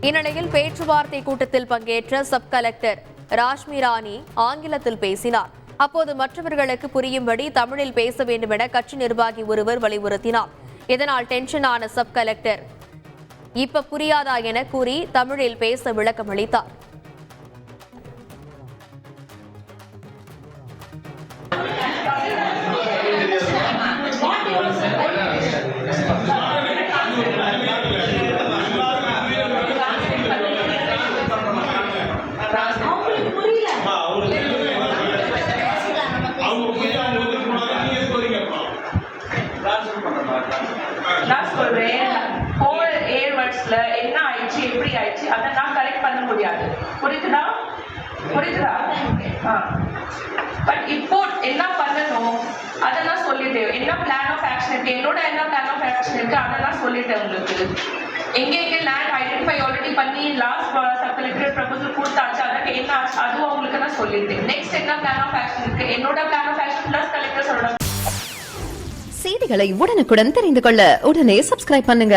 இந்நிலையில் பேச்சுவார்த்தை கூட்டத்தில் பங்கேற்ற சப் கலெக்டர் ராஷ்மி ராணி ஆங்கிலத்தில் பேசினார். அப்போது மற்றவர்களுக்கு புரியும்படி தமிழில் பேச வேண்டும் என கட்சி நிர்வாகி ஒருவர் வலியுறுத்தினார். இதனால் டென்ஷன் ஆன சப் கலெக்டர் இப்ப புரியாதா என கூறி தமிழில் பேச விளக்கம் அளித்தார் அவங்களுக்கு புரியல. நான் சொல்றேன் ஹோல் ஏர் வேர்ட்ஸ்ல என்ன ஆயிடுச்சு எப்படி ஆயிடுச்சு அதை நான் கரெக்ட் பண்ண முடியாது. புரியுதுதா? புரியுதுதா? பட் இப்போ என்ன பண்ணணும்? அதை நான் சொல்லிட்டேன். என்ன பிளான் ஆஃப் ஆக்ஷன் இருக்கு? என்னோட என்ன பிளான் ஆஃப் ஆக்ஷன் இருக்கு? அதை நான் சொல்லிட்டேன் உங்களுக்கு. எங்க எங்க லேண்ட் ஐடென்டிஃபை ஆல்ரெடி பண்ணி லாஸ்ட் சப் கலெக்டர் ப்ரப்போசல் கொடுத்தாச்சு அதுக்கு அதுவும் உங்களுக்கு நான் சொல்லிட்டேன். நெக்ஸ்ட் என்ன பிளான் ஆஃப் ஆக்ஷன் இருக்கு? என்னோட பிளான் ஆஃப் ஆக்ஷன் பிளஸ் கலெக்டர்ஸோட செய்திகளை உடனுக்குடன் தெரிந்து கொள்ள உடனே சப்ஸ்கிரைப் பண்ணுங்க.